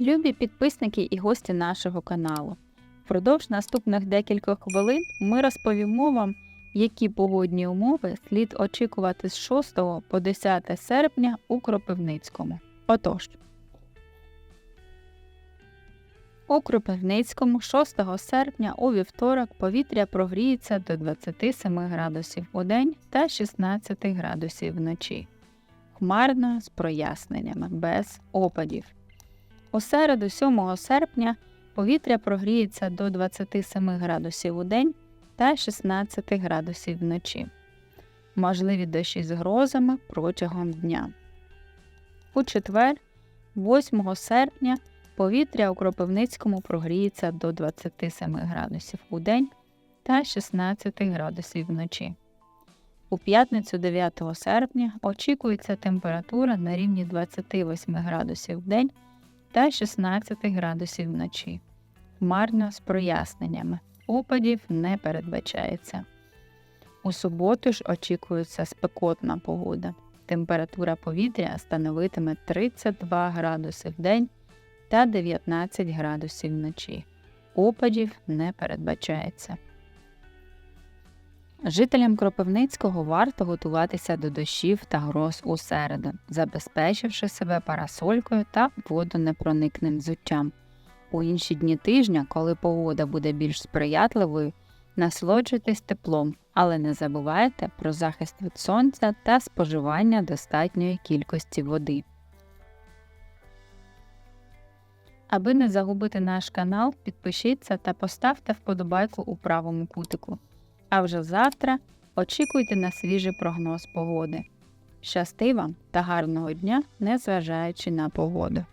Любі підписники і гості нашого каналу. Впродовж наступних декількох хвилин ми розповімо вам, які погодні умови слід очікувати з 6 по 10 серпня у Кропивницькому. Отож, у Кропивницькому 6 серпня у вівторок повітря прогріється до 27 градусів у день та 16 градусів вночі. Хмарно з проясненнями, без опадів. У середу, 7 серпня, повітря прогріється до 27 градусів у день та 16 градусів вночі. Можливі дощі з грозами протягом дня. У четвер, 8 серпня, повітря у Кропивницькому прогріється до 27 градусів у день та 16 градусів вночі. У п'ятницю 9 серпня очікується температура на рівні 28 градусів в день та 16 градусів вночі. Хмарно з проясненнями. Опадів не передбачається. У суботу ж очікується спекотна погода. Температура повітря становитиме 32 градуси в день та 19 градусів вночі. Опадів не передбачається. Жителям Кропивницького варто готуватися до дощів та гроз у середу, забезпечивши себе парасолькою та водонепроникним взуттям. У інші дні тижня, коли погода буде більш сприятливою, насолоджуйтесь теплом, але не забувайте про захист від сонця та споживання достатньої кількості води. Аби не загубити наш канал, підпишіться та поставте вподобайку у правому кутику. А вже завтра очікуйте на свіжий прогноз погоди. Щасти вам та гарного дня, незважаючи на погоду!